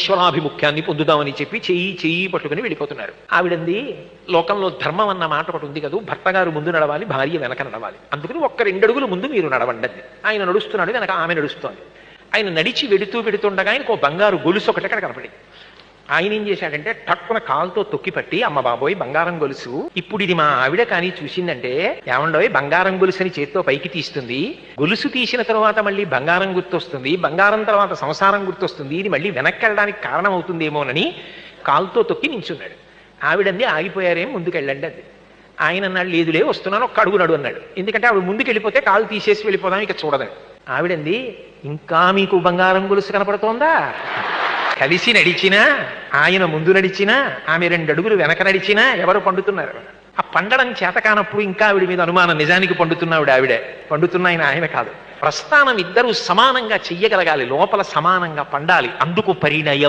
ఈశ్వరాభిముఖ్యాన్ని పొందుదామని చెప్పి చెయ్యి చెయ్యి పట్టుకుని వెళ్ళిపోతున్నారు. ఆవిడంది లోకంలో ధర్మం అన్న మాట ఒకటి ఉంది కదా భర్త గారు ముందు నడవాలి భార్య వెనక నడవాలి. అందుకని ఒక్క రెండు అడుగులు ముందు మీరు నడవండి ఆయన నడుస్తున్నాడు వెనక ఆమె నడుస్తోంది. ఆయన నడిచి వెడుతూ వెడుతుండగా ఆయనకు ఒక బంగారు గొలుసు ఒకటి అక్కడ కనపడింది. ఆయన ఏం చేశాడంటే టక్కున కాలుతో తొక్కి పట్టి అమ్మ బాబోయ్ బంగారం గొలుసు. ఇప్పుడు ఇది మా ఆవిడ కానీ చూసిందంటే ఏమండోయ్ బంగారం గొలుసుని చేత్తో పైకి తీస్తుంది. గొలుసు తీసిన తర్వాత మళ్ళీ బంగారం గుర్తొస్తుంది. బంగారం తర్వాత సంసారం గుర్తొస్తుంది. ఇది మళ్ళీ వెనక్కి వెళ్ళడానికి కారణం అవుతుందేమోనని కాలుతో తొక్కి నించున్నాడు. ఆవిడంది ఆగిపోయారేం ముందుకెళ్ళండి అది. ఆయన అన్నాడు లేదులే వస్తున్నాను ఒక్క అడుగునడు అన్నాడు. ఎందుకంటే ఆవిడ ముందుకు వెళ్ళిపోతే కాలు తీసేసి వెళ్ళిపోదాం ఇక చూడదని ఆవిడంది ఇంకా మీకు బంగారం గొలుసు కనపడుతోందా? కలిసి నడిచినా ఆయన ముందు నడిచినా ఆమె రెండు అడుగులు వెనక నడిచినా ఎవరు పండుతున్నారు? ఆ పండడం చేత కానప్పుడు ఇంకా ఆవిడ మీద అనుమానం నిజానికి పండుతున్నావిడ ఆవిడే. పండుతున్న ఆయన ఆయన కాదు. ప్రస్థానం ఇద్దరూ సమానంగా చెయ్యగలగాలి లోపల సమానంగా పండాలి. అందుకు పరిణయం